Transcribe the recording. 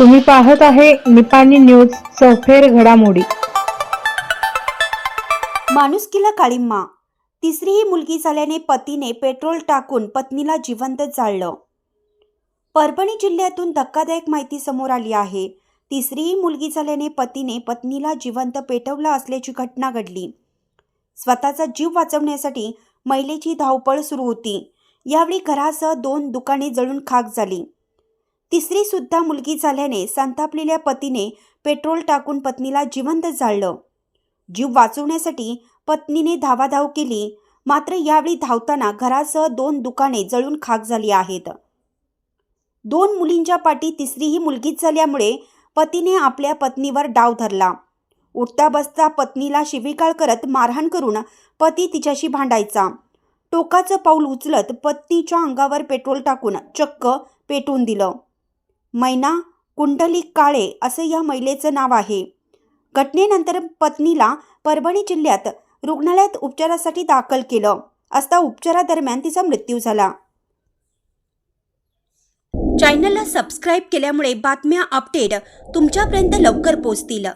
तुम्ही पाहत आहे निपाणी न्यूज चौफेर घडामोडी. माणुसकीला काळिंमा तिसरीही मुलगी झाल्याने पतीने पेट्रोल टाकून पत्नीला जिवंत जाळलं. परभणी जिल्ह्यातून धक्कादायक माहिती समोर आली आहे. तिसरीही मुलगी झाल्याने पतीने पत्नीला जिवंत पेटवलं असल्याची घटना घडली. स्वतःचा जीव वाचवण्यासाठी महिलेची धावपळ सुरू होती. यावेळी घरासह दोन दुकाने जळून खाक झाली. तिसरी सुद्धा मुलगी झाल्याने संतापलेल्या पतीने पेट्रोल टाकून पत्नीला जिवंत जाळलं. जीव वाचवण्यासाठी पत्नीने धावाधाव केली मात्र यावेळी धावताना घरासह दोन दुकाने जळून खाक झाली आहेत. दोन मुलींच्या पाठी तिसरीही मुलगीच झाल्यामुळे पतीने आपल्या पत्नीवर डाव धरला. उठता बसता पत्नीला शिवीगाळ करत मारहाण करून पती तिच्याशी भांडायचा. टोकाचं पाऊल उचलत पत्नीच्या अंगावर पेट्रोल टाकून चक्क पेटून दिलं. मैना कुंडली काळे असं या महिलेचं नाव आहे. घटनेनंतर पत्नीला परभणी जिल्ह्यात रुग्णालयात उपचारासाठी दाखल केलं. असता उपचारादरम्यान तिचा मृत्यू झाला. चॅनलला सबस्क्राईब केल्यामुळे बातम्या अपडेट तुमच्यापर्यंत लवकर पोहोचतील.